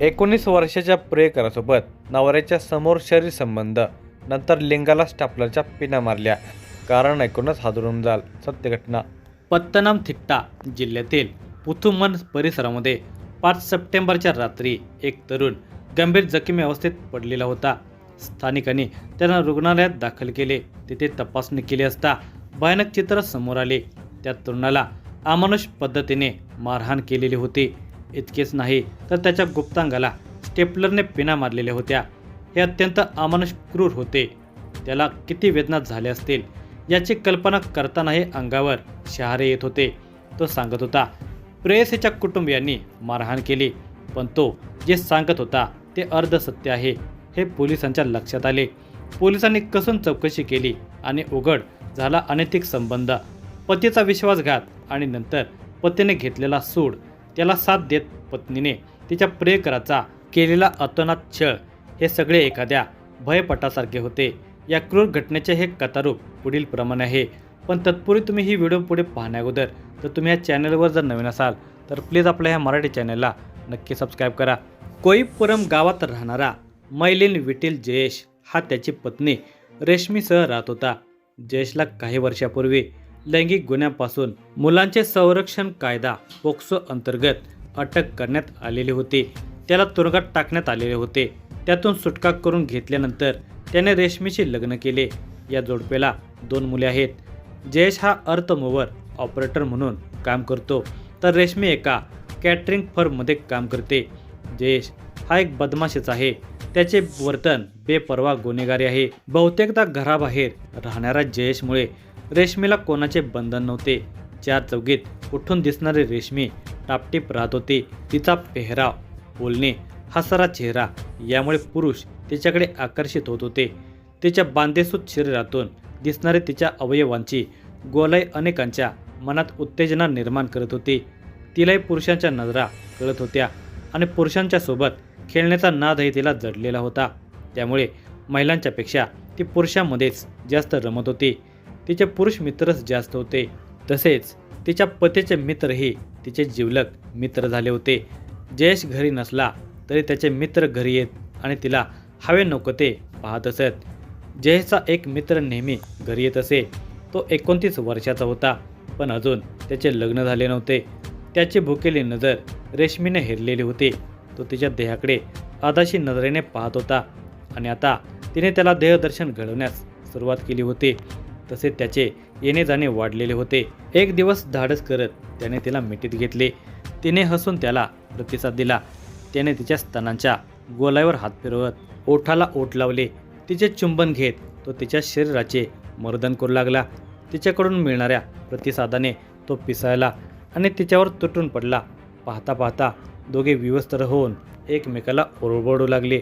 एकोणीस वर्षाच्या प्रियकरासोबत नवऱ्याच्या समोर शरीर संबंध नंतर लिंगाला स्टापलरच्या पिना मारल्या. कारण ऐकूनच हादरून जाल. सत्य घटना पत्तनमथिट्टा जिल्ह्यातील पुथुमन परिसरामध्ये पाच सप्टेंबरच्या रात्री एक तरुण गंभीर जखमी अवस्थेत पडलेला होता. स्थानिकांनी त्यांना रुग्णालयात दाखल केले. तिथे तपासणी केली असता भयानक चित्र समोर आले. त्या तरुणाला अमानुष पद्धतीने मारहाण केलेली होती. इतकेच नाही तर त्याच्या गुप्तांगाला स्टेपलरने पिना मारलेल्या होत्या. हे अत्यंत अमानुष क्रूर होते. त्याला किती वेदना झाल्या असतील याची कल्पना करतानाही अंगावर शहारे येत होते. तो सांगत होता प्रेयसीच्या कुटुंबियांनी मारहाण केली पण तो जे सांगत होता ते अर्धसत्य आहे. हे पोलिसांच्या लक्षात आले. पोलिसांनी कसून चौकशी केली आणि उघड झाला अनैतिक संबंध. पतीचा विश्वासघात आणि नंतर पतीने घेतलेला सूड त्याला साथ देत पत्नीने तिच्या प्रेयकराचा केलेला अतोनात छळ हे सगळे एखाद्या भयपटासारखे होते. या क्रूर घटनेचे हे कथारूप पुढील प्रमाणे आहे. पण तत्पूर्वी तुम्ही ही व्हिडिओ पुढे पाहण्याअगोदर तर तुम्ही या चॅनलवर जर नवीन असाल तर प्लीज आपल्या ह्या मराठी चॅनलला नक्की सबस्क्राईब करा. कोईपुरम गावात राहणारा मैलिन विटील जयेश हा त्याची पत्नी रेशमीसह राहत होता. जयेशला काही वर्षापूर्वी लैंगिक गुन्ह्यापासून मुलांचे संरक्षण कायदा पोक्सो अंतर्गत अटक करण्यात आलेली होती. त्याला तुरुंगात टाकण्यात आलेले होते. त्यातून सुटका करून घेतल्यानंतर त्याने रेशमीशी लग्न केले. या जोडपेला दोन मुले आहेत. जयेश हा अर्थमूवर ऑपरेटर म्हणून काम करतो. तर रेशमी एका कॅटरिंग फर्ममध्ये काम करते. जयेश हा एक बदमाशीच आहे. त्याचे वर्तन बेपर्वा गुन्हेगारी आहे. बहुतेकदा घराबाहेर राहणाऱ्या जयेशमुळे रेशमीला कोणाचे बंधन नव्हते. चार चौकीत उठून दिसणारी रेशमी टापटीप राहत होती तिचा पेहराव बोलणे हसरा चेहरा यामुळे पुरुष तिच्याकडे आकर्षित होत होते. तिच्या बांधेसूत शरीरातून दिसणारे तिच्या अवयवांची गोलाई अनेकांच्या मनात उत्तेजना निर्माण करत होती. तिलाही पुरुषांच्या नजरा कळत होत्या आणि पुरुषांच्या सोबत खेळण्याचा नादही तिला जडलेला होता. त्यामुळे महिलांच्यापेक्षा ती पुरुषांमध्येच जास्त रमत होती. तिचे पुरुष मित्रच जास्त होते. तसेच तिच्या पतीचे मित्रही तिचे जिवलग मित्र झाले होते. जयेश घरी नसला तरी त्याचे मित्र घरी येत आणि तिला हवे नको ते पाहत असत. जयेशचा एक मित्र नेहमी घरी येत असे. तो एकोणतीस वर्षाचा होता. पण अजून त्याचे लग्न झाले नव्हते. त्याची भुकेली नजर रेशमीने हेरलेली होती. तो तिच्या देहाकडे आदाशी नजरेने पाहत होता आणि आता तिने त्याला देहदर्शन घडवण्यास सुरुवात केली होती. तसे त्याचे येणे जाणे वाढलेले होते. एक दिवस धाडस करत त्याने तिला मिठीत घेतले. तिने हसून त्याला प्रतिसाद दिला. त्याने तिच्या स्तनांच्या गोलावर हात फिरवत ओठाला ओठ लावले. तिचे चुंबन घेत तो तिच्या शरीराचे मर्दन करू लागला. तिच्याकडून मिळणाऱ्या प्रतिसादाने तो पिसायला आणि तिच्यावर तुटून पडला. पाहता पाहता दोघे विवस्त्र होऊन एकमेकाला ओरबडू लागले.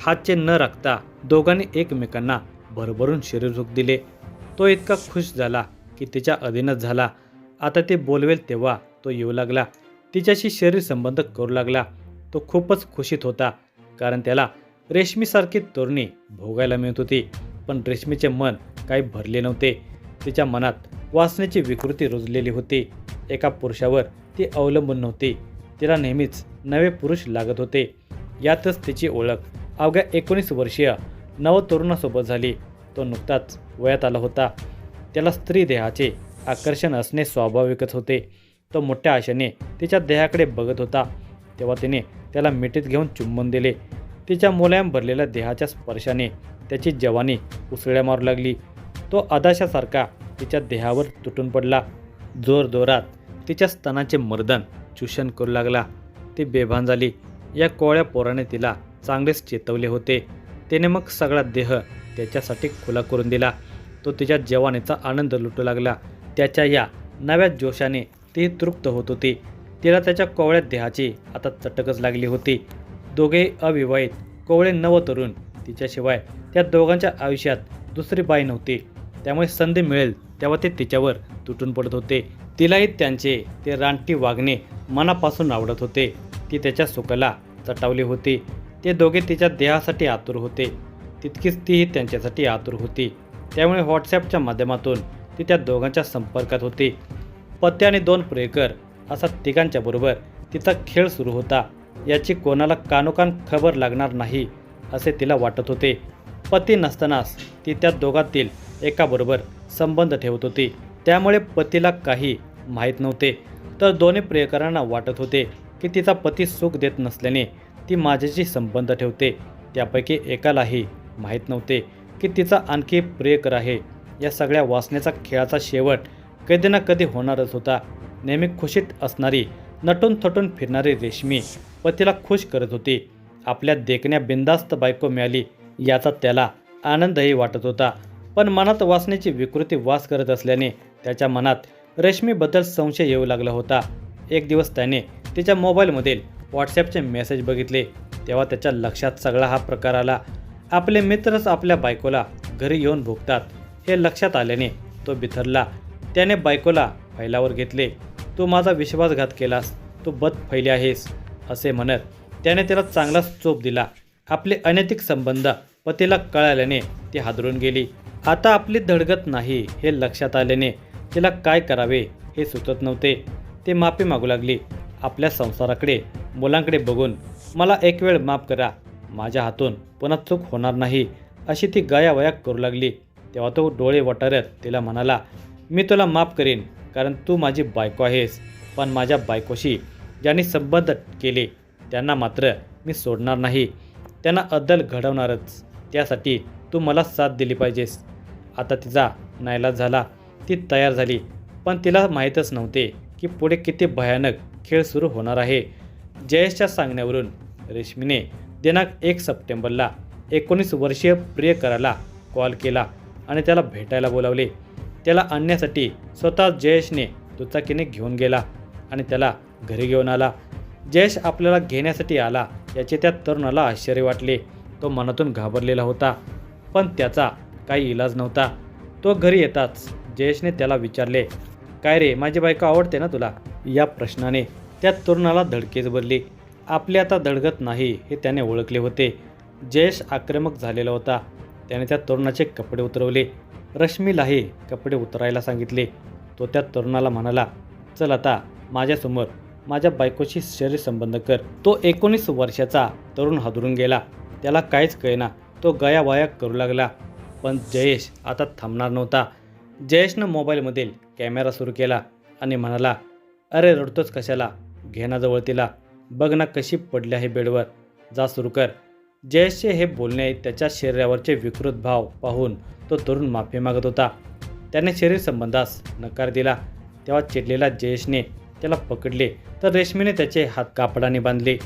हातचे न राखता दोघांनी एकमेकांना भरभरून शरीर दिले. तो इतका खुश झाला की तिच्या अधीनच झाला. आता ते बोलवेल तेव्हा तो येऊ लागला. तिच्याशी शरीर संबंध करू लागला. तो खूपच खुशीत होता कारण त्याला रेशमीसारखी तोरणी भोगायला मिळत होती. पण रेशमीचे मन काही भरले नव्हते. तिच्या मनात वासनेची विकृती रुजलेली होती. एका पुरुषावर ती अवलंबून नव्हती. तिला नेहमीच नवे पुरुष लागत होते. यातच तिची ओळख अवघ्या एकोणीस वर्षीय नवतरुणासोबत झाली. तो नुकताच वयात आला होता. त्याला स्त्री देहाचे आकर्षण असणे स्वाभाविकच होते. तो मोठ्या आशेने तिच्या देहाकडे बघत होता. तेव्हा तिने त्याला मिठीत घेऊन चुंबन दिले. तिच्या मुलायम भरलेल्या देहाच्या स्पर्शाने त्याची जवानी उसळ्या मारू लागली. तो आदाशासारखा तिच्या देहावर तुटून पडला. जोरजोरात तिच्या स्तनाचे मर्दन चूषण करू लागला. ती बेभान झाली. या कोळ्या पोराने तिला चांगलेच चेतवले होते. तिने मग सगळा देह त्याच्यासाठी खुला करून दिला. तो तिच्या जवानीचा आनंद लुटू लागला. त्याच्या या नव्या जोशाने ती तृप्त होत होती. तिला त्याच्या कोवळ्या देहाची आता चटकच लागली होती. दोघे अविवाहित कोवळे नवतरुण तिच्याशिवाय त्या दोघांच्या आयुष्यात दुसरी बाई नव्हती. त्यामुळे संधी मिळेल तेव्हा ते तिच्यावर तुटून पडत होते. तिलाही त्यांचे ते रानटी वागणे मनापासून आवडत होते. ती त्याच्या सुखाला चटावली होती. ते दोघे तिच्या देहासाठी आतुर होते. तितकीच तीही त्यांच्यासाठी आतुर होती. त्यामुळे व्हॉट्सॲपच्या माध्यमातून ती त्या दोघांच्या संपर्कात होती. पती आणि दोन प्रेकर असा तिघांच्या बरोबर तिचा खेळ सुरू होता. याची कोणाला कानोकान खबर लागणार नाही असे तिला वाटत होते. पती नसतानाच ती त्या दोघातील एकाबरोबर संबंध ठेवत होती. त्यामुळे पतीला काही माहीत नव्हते. तर दोन्ही प्रियकरांना वाटत होते की तिचा पती सुख देत नसल्याने ती माझ्याशी संबंध ठेवते. त्यापैकी एकालाही माहीत नव्हते की तिचा आणखी प्रियकर आहे. या सगळ्या वासनेचा खेळाचा शेवट कधी ना कधी होणारच होता. नेहमी खुशीत असणारी नटून थटून फिरणारी रेशमी पतीला खुश करत होती. आपल्या देखण्या बिंदास्त बायको मिळाली याचा त्याला आनंदही वाटत होता. पण मनात वासनेची विकृती वास करत असल्याने त्याच्या मनात रेशमीबद्दल संशय येऊ लागला होता. एक दिवस त्याने तिच्या मोबाईलमधील व्हॉट्सॲपचे मेसेज बघितले. तेव्हा त्याच्या लक्षात सगळा हा प्रकार आला. आपले मित्रच आपल्या बायकोला घरी येऊन भुगतात हे लक्षात आल्याने तो बिथरला. त्याने बायकोला फैलावर घेतले. तू माझा विश्वासघात केलास तू बद फैली आहेस असे म्हणत त्याने त्याला चांगलाच चोप दिला. आपले अनैतिक संबंध पतीला कळाल्याने ती हादरून गेली. आता आपली धडगत नाही हे लक्षात आल्याने तिला काय करावे हे सुचत नव्हते. ते माफी मागू लागली. आपल्या संसाराकडे मुलांकडे बघून मला एक वेळ माफ करा माझ्या हातून पुन्हा चूक होणार नाही अशी ती गयावया करू लागली. तेव्हा तो डोळे वटारत तिला म्हणाला मी तुला माफ करेन कारण तू माझी बायको आहेस. पण माझ्या बायकोशी ज्यांनी संबंध केले त्यांना मात्र मी सोडणार नाही. त्यांना अद्दल घडवणारच. त्यासाठी तू मला साथ दिली पाहिजेस. आता तिचा नायलाज झाला. ती तयार झाली. पण तिला माहीतच नव्हते की पुढे किती भयानक खेळ सुरू होणार आहे. जयेशच्या सांगण्यावरून रेशमीने दिनांक एक सप्टेंबरला एकोणीस वर्षीय प्रियकराला कॉल केला आणि त्याला भेटायला बोलावले. त्याला आणण्यासाठी स्वतः जयेशने दुचाकीने घेऊन गेला आणि त्याला घरी घेऊन आला. जयेश आपल्याला घेण्यासाठी आला याचे त्या तरुणाला आश्चर्य वाटले. तो मनातून घाबरलेला होता पण त्याचा काही इलाज नव्हता. तो घरी येताच जयेशने त्याला विचारले काय रे माझी बायको आवडते ना तुला? या प्रश्नाने त्या तरुणाला धडकेच भरली आपले आता दडगत नाही हे त्याने ओळखले होते. जयेश आक्रमक झालेला होता. त्याने त्या तरुणाचे कपडे उतरवले. रश्मीलाही कपडे उतरायला सांगितले. तो त्या तरुणाला म्हणाला चल आता माझ्यासमोर माझ्या बायकोशी शरीर संबंध कर. तो एकोणीस वर्षाचा तरुण हादरून गेला. त्याला काहीच कळेना. तो गयावाया करू लागला. पण जयेश आता थांबणार नव्हता. जयेशनं मोबाईलमधील कॅमेरा सुरू केला आणि म्हणाला अरे रडतोच कशाला? घेण्याजवळ तिला. बघ ना कशी पडली आहे बेडवर. जा सुरू कर. जयेशचे हे बोलणे त्याच्या शरीरावरचे विकृत भाव पाहून तो तरुण माफी मागत होता. त्याने शरीर संबंधास नकार दिला. तेव्हा चिडलेला जयेशने त्याला पकडले तर रेशमीने त्याचे हात कापडाने बांधले.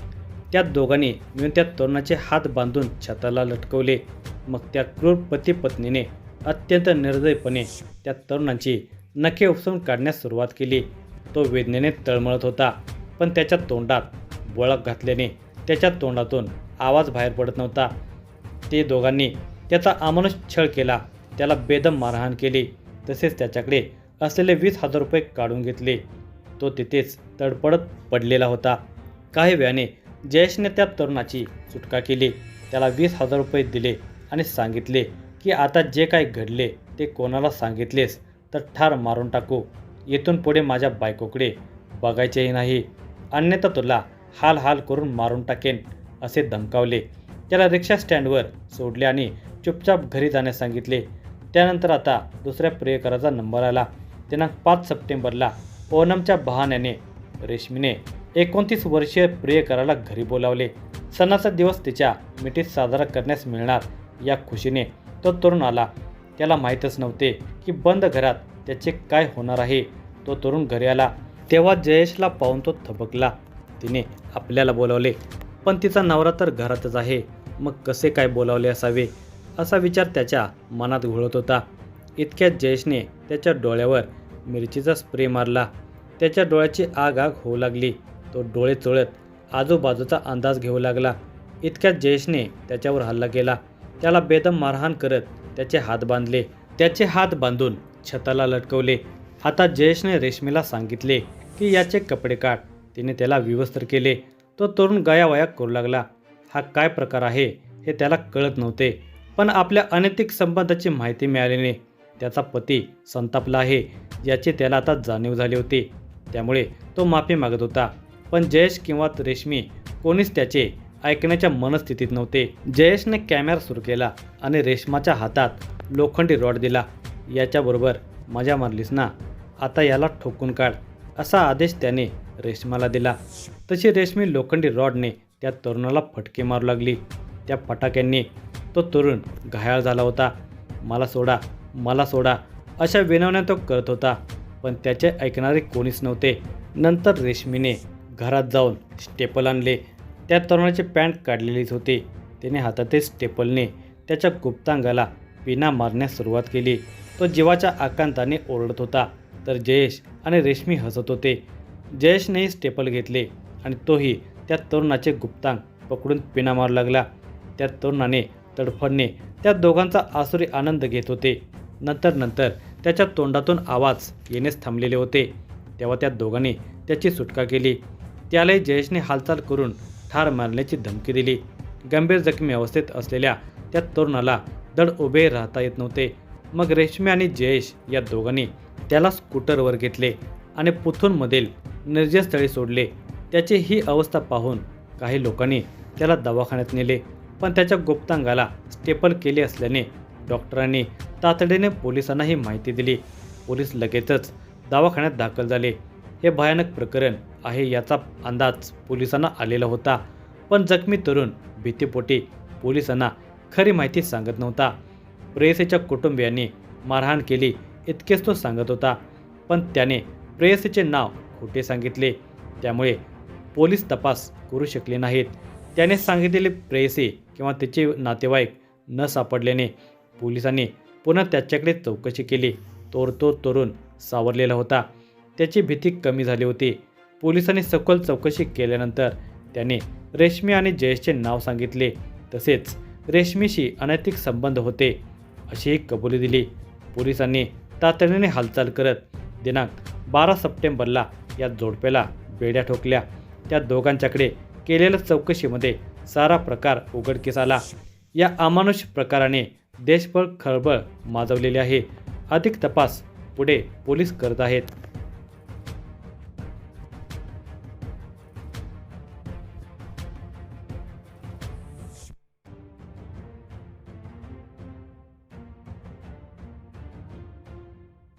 त्या दोघांनी मिळून त्या तरुणाचे हात बांधून छताला लटकवले. मग त्या क्रूर पती पत्नीने अत्यंत निर्दयपणे त्या तरुणाची नखे उपसून काढण्यास सुरुवात केली. तो वेदनेने तळमळत होता पण त्याच्या तोंडात बोळक घातल्याने त्याच्या तोंडातून आवाज बाहेर पडत नव्हता. ते दोघांनी त्याचा अमानुष छळ केला. त्याला बेदम मारहाण केली. तसेच त्याच्याकडे असलेले वीस हजार रुपये काढून घेतले. तो तिथेच तडपडत पडलेला होता. काही वेळाने जयेशने त्या तरुणाची सुटका केली. त्याला वीस हजार रुपये दिले आणि सांगितले की आता जे काही घडले ते कोणाला सांगितलेस तर ठार मारून टाकू. येथून पुढे माझ्या बायकोकडे बघायचेही नाही. अन्यथा तुला हाल हाल करून मारून टाकेन असे धमकावले त्याला रिक्षा स्टँडवर सोडले आणि चुपचाप घरी जाण्यास सांगितले. त्यानंतर आता दुसऱ्या प्रियकराचा नंबर आला. दिनांक पाच सप्टेंबरला ओनमच्या बहाण्याने रेशमीने एकोणतीस वर्षीय प्रियकराला घरी बोलावले. सणाचा दिवस तिच्या मिठीत साजरा करण्यास मिळणार या खुशीने तो तरुण आला. त्याला माहीतच नव्हते की बंद घरात त्याचे काय होणार आहे. तो तरुण घरी आला. तेव्हा जयेशला पाहून तो थबकला. तिने आपल्याला बोलावले. पण तिचा नवरा तर घरातच आहे. मग कसे काय बोलावले असावे? असा विचार त्याच्या मनात घोळत होता. इतक्यात जयेशने त्याच्या डोळ्यावर मिरचीचा स्प्रे मारला. त्याच्या डोळ्याची आग आग होऊ लागली. तो डोळे चोळत आजूबाजूचा अंदाज घेऊ लागला. इतक्यात जयेशने त्याच्यावर हल्ला केला. त्याला बेदम मारहाण करत त्याचे हात बांधले. त्याचे हात बांधून छताला लटकवले. आता जयेशने रेशमीला सांगितले की याचे कपडे काढ. तिने त्याला विवस्त्र केले. तो तरुण गयावया करू लागला. हा काय प्रकार आहे हे त्याला कळत नव्हते. पण आपल्या अनैतिक संबंधाची माहिती मिळाल्याने त्याचा पती संतापला आहे याची त्याला आता जाणीव झाली होती. त्यामुळे तो माफी मागत होता. पण जयेश किंवा रेशमी कोणीच त्याचे ऐकण्याच्या मनस्थितीत नव्हते. जयेशने कॅमेरा सुरू केला आणि रेशमाच्या हातात लोखंडी रॉड दिला. याच्याबरोबर मजा मारलीस ना? आता याला ठोकून काढ. असा आदेश त्याने रेशमाला दिला. तशी रेशमी लोखंडी रॉडने त्या तरुणाला फटके मारू लागली. त्या फटाक्यांनी तो तरुण घायाळ झाला होता. मला सोडा मला सोडा अशा विनवण्या तो करत होता. पण त्याचे ऐकणारे कोणीच नव्हते. नंतर रेशमीने घरात जाऊन स्टेपल आणले. त्या तरुणाची पॅन्ट काढलेलीच होती. त्याने हातातील स्टेपलने त्याच्या गुप्तांगाला पिना मारण्यास सुरुवात केली. तो जीवाच्या आकांताने ओरडत होता. तर जयेश आणि रेशमी हसत होते. जयेशनेही स्टेपल घेतले आणि तोही त्या तरुणाचे गुप्तांग पकडून पिना मारू लागला. त्या तरुणाने तडफडणे त्या दोघांचा आसुरी आनंद घेत होते. नंतर नंतर त्याच्या तोंडातून आवाज येणेच थांबलेले होते. तेव्हा त्या दोघांनी त्याची सुटका केली. त्यालाही जयेशने हालचाल करून ठार मारण्याची धमकी दिली. गंभीर जखमी अवस्थेत असलेल्या त्या तरुणाला धड उभे राहता येत नव्हते. मग रेशमी आणि जयेश या दोघांनी त्याला स्कूटरवर घेतले आणि पुथूनमधील निर्जनस्थळी सोडले. त्याची ही अवस्था पाहून काही लोकांनी त्याला दवाखान्यात नेले पण त्याच्या गुप्तांगाला स्टेपल केले असल्याने डॉक्टरांनी तातडीने पोलिसांना ही माहिती दिली. पोलीस लगेचच दवाखान्यात दाखल झाले. हे भयानक प्रकरण आहे याचा अंदाज पोलिसांना आलेला होता पण जखमी तरुण भीतीपोटी पोलिसांना खरी माहिती सांगत नव्हता. प्रेयसीच्या कुटुंबियांनी मारहाण केली इतकेच तो सांगत होता. पण त्याने प्रेयसीचे नाव खोटे सांगितले. त्यामुळे पोलीस तपास करू शकले नाहीत. त्याने सांगितलेले प्रेयसी किंवा त्याचे नातेवाईक न सापडल्याने पोलिसांनी पुन्हा त्याच्याकडे चौकशी केली. तोर तरुण सावरलेला होता. त्याची भीती कमी झाली होती. पोलिसांनी सखोल चौकशी केल्यानंतर त्याने रेशमी आणि जयेशचे नाव सांगितले. तसेच रेशमीशी अनैतिक संबंध होते अशीही कबुली दिली. पोलिसांनी तातडीने हालचाल करत दिनांक बारा सप्टेंबरला या जोडप्याला बेड्या ठोकल्या. त्या दोघांच्याकडे केलेल्या चौकशीमध्ये सारा प्रकार उघडकीस आला. या अमानुष प्रकाराने देशभर खळबळ माजवलेली आहे. अधिक तपास पुढे पोलीस करत आहेत.